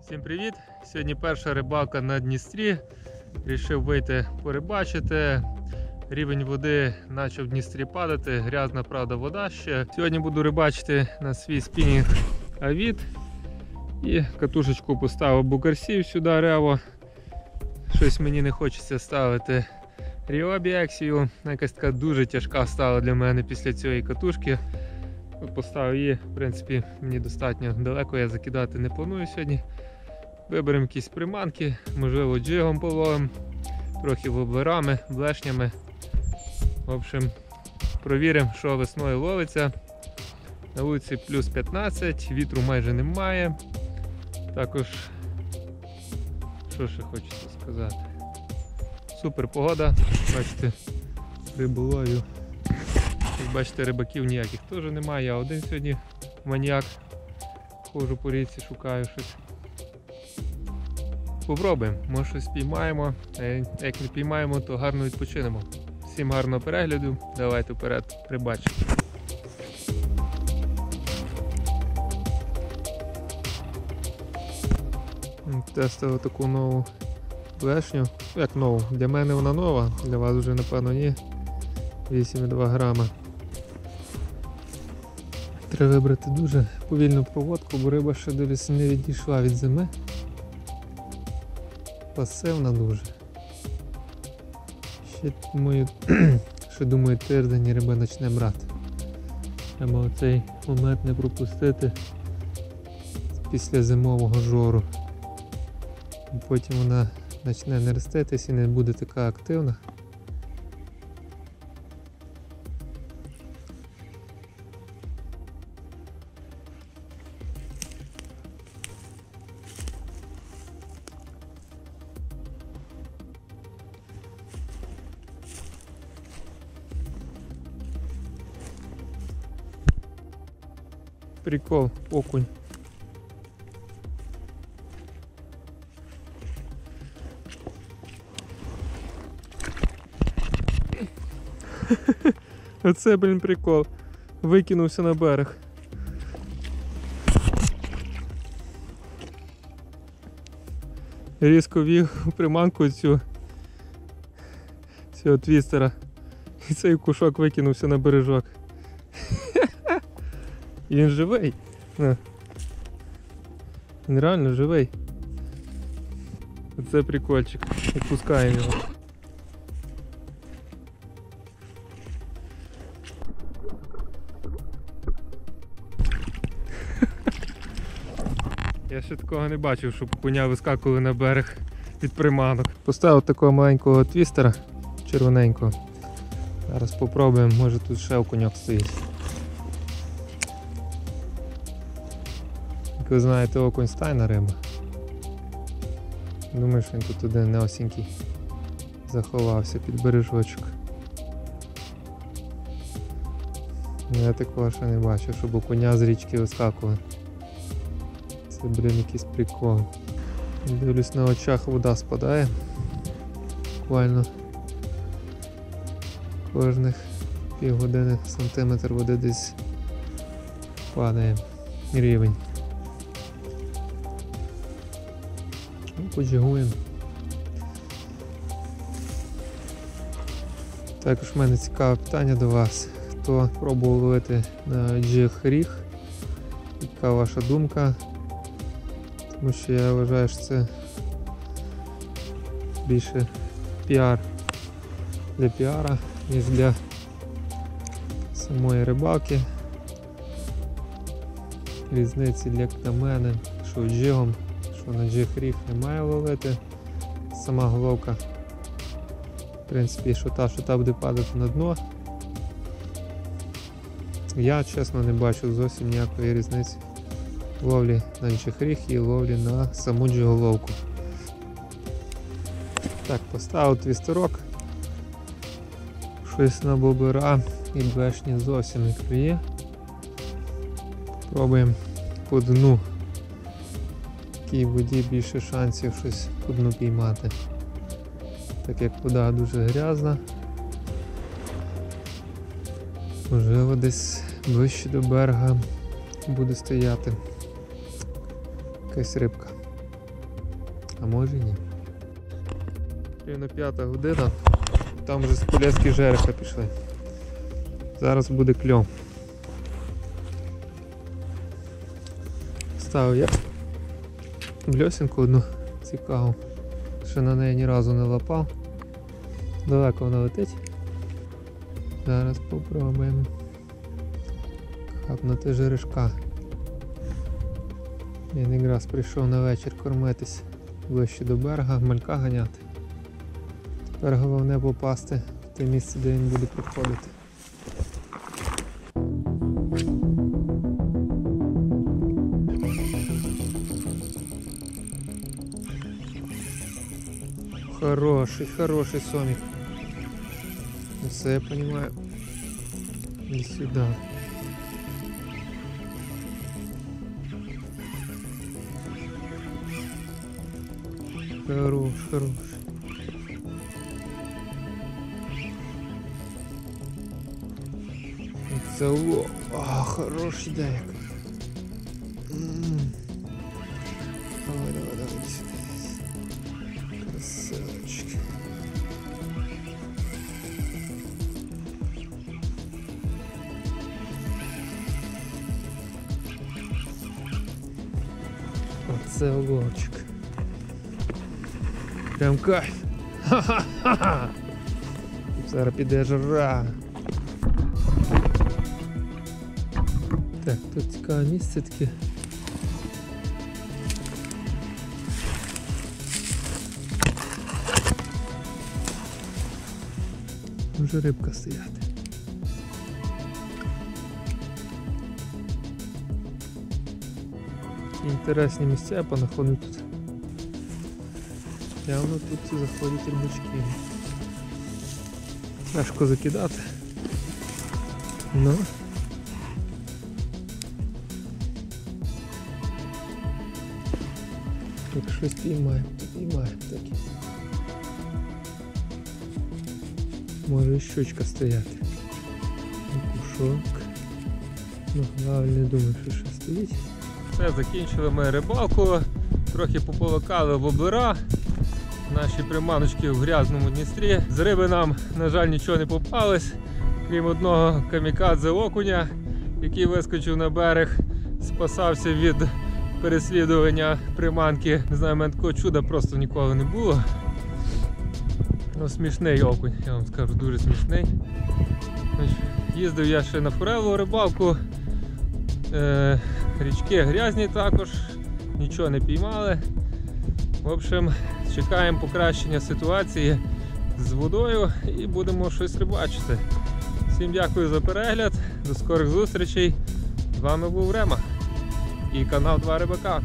Всім привіт! Сьогодні перша рибалка на Дністрі. Рішив вийти порибачити. Рівень води почав в Дністрі падати, грязна, правда, вода ще. Сьогодні буду рибачити на свій спінінг Авід. І катушечку поставив букарсів сюди рево. Щось мені не хочеться ставити ріобіаксію. Якась така дуже тяжка стала для мене після цієї катушки. Поставив її, в принципі, мені достатньо далеко я закидати не планую сьогодні. Виберемо якісь приманки, можливо, джигом половим, трохи воблерами, блешнями. В общем, провіримо, що весною ловиться. На вулиці плюс 15, вітру майже немає. Також, що ще хочеться сказати? Супер погода, бачите, рибу ловлю. Як бачите, рибаків ніяких теж немає. Я один сьогодні маніяк. Ходжу по річці, шукаю щось. Попробуємо, може щось піймаємо. А Як не піймаємо, то гарно відпочинемо. Всім гарного перегляду, давайте вперед, рибачимо. Тестив таку нову блешню. Як нову? Для мене вона нова, для вас вже напевно ні. 8,2 грама. Треба вибрати дуже повільну проводку, бо риба ще дивлюся не відійшла від зими. Пасивна дуже. Ще думаю, ще думаю тиждень і риба почне брати. Треба оцей момент не пропустити після зимового жору. Потім вона почне нереститись і не буде така активна. Прикол, окунь. Оце, блін, прикол. Викинувся на берег. Різко вів у приманку цю цього твістера. І цей кушок викинувся на бережок. Він живий. Він реально живий. Оце прикольчик. Відпускаємо його. Ще такого не бачив, щоб коня вискакували на берег від приманок. Поставив такого маленького твістера червоненького. Зараз спробуємо, може тут ще окуньок стоїть. Як ви знаєте, окунь стайна риба. Думаю, що він тут один не осінький заховався під бережочок. Я такого ще не бачив, щоб у коня з річки вискакували. Це, блін, якийсь прикол. Дивлюсь, на очах вода спадає. Буквально кожних півгодини сантиметр води десь падає рівень. Ну, Поджигуємо. Також в мене цікаве питання до вас. Хто пробував ловити на джиг ріг? Яка ваша думка? Тому що я вважаю, що це більше піар для піара, ніж для самої рибалки. Різниці для на мене, що джигом, що на джиг ріг немає ловити. Сама головка, в принципі, що та, що та буде падати на дно. Я чесно не бачу зовсім ніякої різниці ловлі на джихріг і ловлі на саму джиголовку. Так, поставив твістерок. Щось на бобера і бешні зовсім не клює. Пробуємо по дну. Такій воді більше шансів щось по дну піймати. так як вода дуже грязна. Можливо, десь ближче до берега буде стояти якась рибка. А може і ні. Рівно п'ята година. Там вже з полянські жереха пішли. Зараз буде кльов. Ставив я бльосинку одну цікаву. Ще на неї ні разу не лапав. Далеко вона летить. Зараз попробуємо. Хапнути жерешка. Він якраз прийшов на вечір кормитись ближче до берега, малька ганяти. Тепер головне попасти в те місце, де він буде проходити. Хороший, хороший сомик. Ну, Все я понимаю. И сюда. Хорош, хорош. Це о, а, хороший дайк. Давай, давай, давай, сюда. Красавчик. Оце огорчик. Прям кайф. Ха-ха-ха! Зараз піде жара. Так, тут цікаве місце таке. Може рибка стояти. Інтересні місця я понаходив тут. Явно тут заходять рибачки. Важко закидати. Ну. Тут щось піймаємо, піймаємо такі. Може і щучка стояти. Кушок. Ну, главное, не думаю, що ще стоїть. Все, закінчили ми рибалку. Трохи пополокали воблера. Наші приманочки в грязному Дністрі. З риби нам, на жаль, нічого не попалось, крім одного камікадзе окуня, який вискочив на берег, спасався від переслідування приманки. Не знаю, мене такого чуда просто ніколи не було. Ну, смішний окунь, я вам скажу, дуже смішний. Їздив я ще на форелову рибалку. Е, річки грязні також, нічого не піймали. В общем, чекаємо покращення ситуації з водою і будемо щось рибачити. Всім дякую за перегляд, до скорих зустрічей. З вами був Рема і канал 2 Рибака.